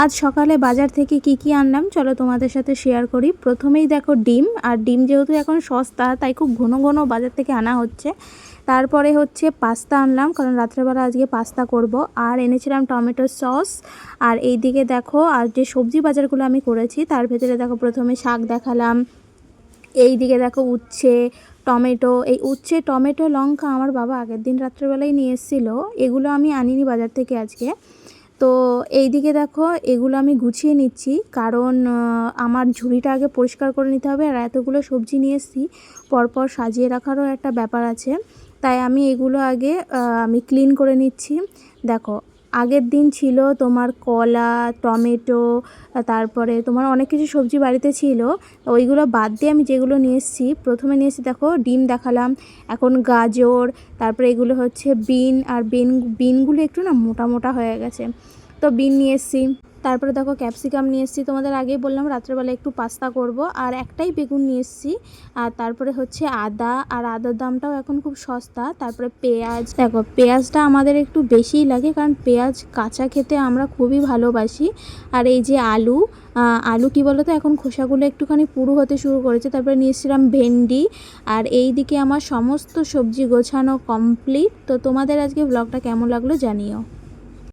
আজ সকালে বাজার থেকে কি কি আনলাম? চলো তোমাদের সাথে শেয়ার করি। প্রথমেই দেখো ডিম, আর ডিম যেহেতু এখন সস্তা, তাই খুব ঘন ঘন বাজার থেকে আনা হচ্ছে। তারপরে হচ্ছে পাস্তা আনলাম, কারণ রাত্রেবেলা আজকে পাস্তা করব। আর এনেছিলাম টমেটো সস। আর এই দিকে দেখো, আর যে সবজি বাজারগুলো আমি করেছি, তার ভেতরে দেখো প্রথমে শাক দেখালাম। এই দিকে দেখো উচ্ছে, টমেটো। এই উচ্ছে, টমেটো, লঙ্কা আমার বাবা আগের দিন রাত্রেবেলায় নিয়ে এসেছিল। এগুলো আমি আনিনি বাজার থেকে আজকে। তো এই দিকে দেখো, এগুলো আমি গুছিয়ে নিচ্ছি। কারণ আমার ঝুড়িটা আগে পরিষ্কার করে নিতে হবে আর এতগুলো সবজি নিয়ে এসেছি। পরপর সাজিয়ে রাখারও একটা ব্যাপার আছে। তাই আমি এগুলো আগে আমি ক্লিন করে নিচ্ছি। দেখো, আগের দিন ছিল তোমার কলা, টমেটো, তারপরে তোমার অনেক কিছু সবজি বাড়িতে ছিল। ওইগুলো বাদ দিয়ে আমি যেগুলো নিয়ে এসেছি, প্রথমে নিয়ে এসেছি দেখো, ডিম দেখালাম, এখন গাজর, তারপরে এগুলো হচ্ছে বিন, আর বিন, বিনগুলো একটু না মোটা মোটা হয়ে গেছে। তো বিন নিয়ে এসেছি। তারপরে দেখো ক্যাপসিকাম নিয়ে এসেছি। তোমাদের আগেই বললাম, রাত্রেবেলা একটু পাস্তা করব। আর একটাই বেগুন নিয়ে এসেছি। আর তারপরে হচ্ছে আদা। আর আদার দামটাও এখন খুব সস্তা। তারপরে পেঁয়াজ। দেখো, পেঁয়াজটা আমাদের একটু বেশিই লাগে, কারণ পেঁয়াজ কাঁচা খেতে আমরা খুবই ভালোবাসি। আর এই যে আলু আলু কি বলতো, এখন খোসাগুলো একটুখানি পুরু হতে শুরু করেছে। তারপরে নিয়েছিলাম ভেন্ডি। আর এই দিকে আমার সমস্ত সবজি গোছানো কমপ্লিট। তো তোমাদের আজকে ব্লগটা কেমন লাগল জানিও।